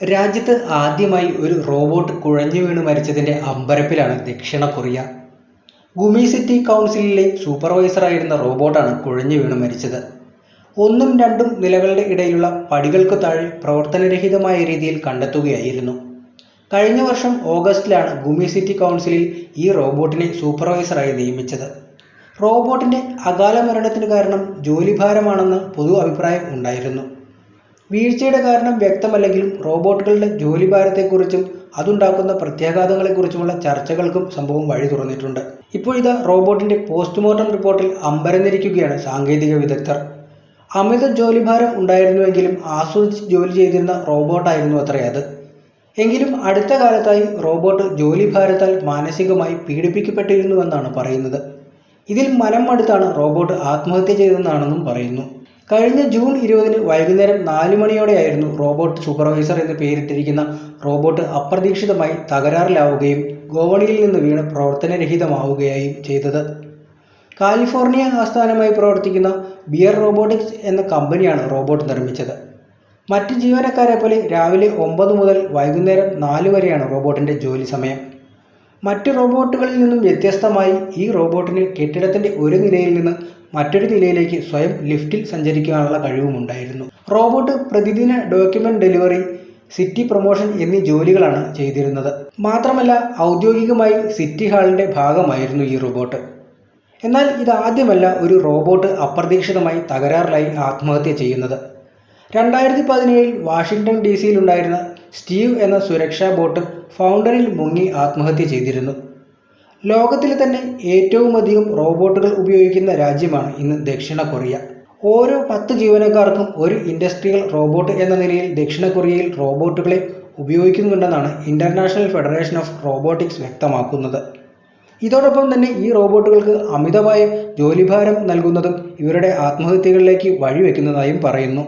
രാജ്യത്ത് ആദ്യമായി ഒരു റോബോട്ട് കുഴഞ്ഞു വീണ് മരിച്ചതിന്റെ അമ്പരപ്പിലാണ് ദക്ഷിണ കൊറിയ. ഗുമി സിറ്റി കൗൺസിലിലെ സൂപ്പർവൈസറായിരുന്ന റോബോട്ടാണ് കുഴഞ്ഞു വീണ് മരിച്ചത്. ഒന്നും രണ്ടും നിലകളുടെ ഇടയിലുള്ള പടികൾക്ക് താഴെ പ്രവർത്തനരഹിതമായ രീതിയിൽ കണ്ടെത്തുകയായിരുന്നു. കഴിഞ്ഞ വർഷം ഓഗസ്റ്റിലാണ് ഗുമി സിറ്റി കൗൺസിലിൽ ഈ റോബോട്ടിനെ സൂപ്പർവൈസറായി നിയമിച്ചത്. റോബോട്ടിന്റെ അകാല മരണത്തിന് കാരണം ജോലിഭാരമാണെന്ന് പൊതു അഭിപ്രായം ഉണ്ടായിരുന്നു. വീഴ്ചയുടെ കാരണം വ്യക്തമല്ലെങ്കിലും റോബോട്ടുകളുടെ ജോലിഭാരത്തെക്കുറിച്ചും അതുണ്ടാക്കുന്ന പ്രത്യാഘാതങ്ങളെക്കുറിച്ചുമുള്ള ചർച്ചകൾക്കും സംഭവം വഴി തുറന്നിട്ടുണ്ട്. ഇപ്പോഴിതാ റോബോട്ടിന്റെ പോസ്റ്റ്മോർട്ടം റിപ്പോർട്ടിൽ അമ്പരന്നിരിക്കുകയാണ് സാങ്കേതിക വിദഗ്ധർ. അമിത ജോലിഭാരം ഉണ്ടായിരുന്നുവെങ്കിലും ആസ്വദിച്ച് ജോലി ചെയ്തിരുന്ന റോബോട്ടായിരുന്നു അത്രേ അത്. എങ്കിലും അടുത്ത കാലത്തായി റോബോട്ട് ജോലിഭാരത്താൽ മാനസികമായി പീഡിപ്പിക്കപ്പെട്ടിരുന്നുവെന്നാണ് പറയുന്നത്. ഇതിൽ മനം മടുത്താണ് റോബോട്ട് ആത്മഹത്യ ചെയ്തതെന്നാണെന്നും പറയുന്നു. കഴിഞ്ഞ ജൂൺ ഇരുപതിന് വൈകുന്നേരം നാല് മണിയോടെയായിരുന്നു റോബോട്ട് സൂപ്പർവൈസർ എന്ന് പേരിട്ടിരിക്കുന്ന റോബോട്ട് അപ്രതീക്ഷിതമായി തകരാറിലാവുകയും ഗോവണിയിൽ നിന്ന് വീണ് പ്രവർത്തനരഹിതമാവുകയും ചെയ്തത്. കാലിഫോർണിയ ആസ്ഥാനമായി പ്രവർത്തിക്കുന്ന ബിയർ റോബോട്ടിക്സ് എന്ന കമ്പനിയാണ് റോബോട്ട് നിർമ്മിച്ചത്. മറ്റ് ജീവനക്കാരെ പോലെ രാവിലെ ഒമ്പത് മുതൽ വൈകുന്നേരം നാല് വരെയാണ് റോബോട്ടിന്റെ ജോലി സമയം. മറ്റ് റോബോട്ടുകളിൽ നിന്നും വ്യത്യസ്തമായി ഈ റോബോട്ടിന് കെട്ടിടത്തിന്റെ ഒരു നിലയിൽ നിന്ന് മറ്റൊരു നിലയിലേക്ക് സ്വയം ലിഫ്റ്റിൽ സഞ്ചരിക്കാനുള്ള കഴിവുമുണ്ടായിരുന്നു. റോബോട്ട് പ്രതിദിന ഡോക്യുമെന്റ് ഡെലിവറി സിറ്റി പ്രൊമോഷൻ എന്നീ ജോലികളാണ് ചെയ്തിരുന്നത്. മാത്രമല്ല ഔദ്യോഗികമായി സിറ്റി ഹാളിന്റെ ഭാഗമായിരുന്നു ഈ റോബോട്ട്. എന്നാൽ ഇതാദ്യമല്ല ഒരു റോബോട്ട് അപ്രതീക്ഷിതമായി തകരാറിലായി ആത്മഹത്യ ചെയ്യുന്നത്. രണ്ടായിരത്തി പതിനേഴിൽ വാഷിംഗ്ടൺ ഡി സിയിലുണ്ടായിരുന്ന സ്റ്റീവ് എന്ന സുരക്ഷാ ബോട്ട് ഫൗണ്ടറിൽ മുങ്ങി ആത്മഹത്യ ചെയ്തിരുന്നു. ലോകത്തിലെ തന്നെ ഏറ്റവുമധികം റോബോട്ടുകൾ ഉപയോഗിക്കുന്ന രാജ്യമാണ് ഇന്ന് ദക്ഷിണ കൊറിയ. ഓരോ പത്ത് ജീവനക്കാർക്കും ഒരു ഇൻഡസ്ട്രിയൽ റോബോട്ട് എന്ന നിലയിൽ ദക്ഷിണ കൊറിയയിൽ റോബോട്ടുകളെ ഉപയോഗിക്കുന്നുണ്ടെന്നാണ് ഇന്റർനാഷണൽ ഫെഡറേഷൻ ഓഫ് റോബോട്ടിക്സ് വ്യക്തമാക്കുന്നത്. ഇതോടൊപ്പം തന്നെ ഈ റോബോട്ടുകൾക്ക് അമിതമായ ജോലിഭാരം നൽകുന്നതും ഇവരുടെ ആത്മഹത്യകളിലേക്ക് വഴിവെക്കുന്നതായും പറയുന്നു.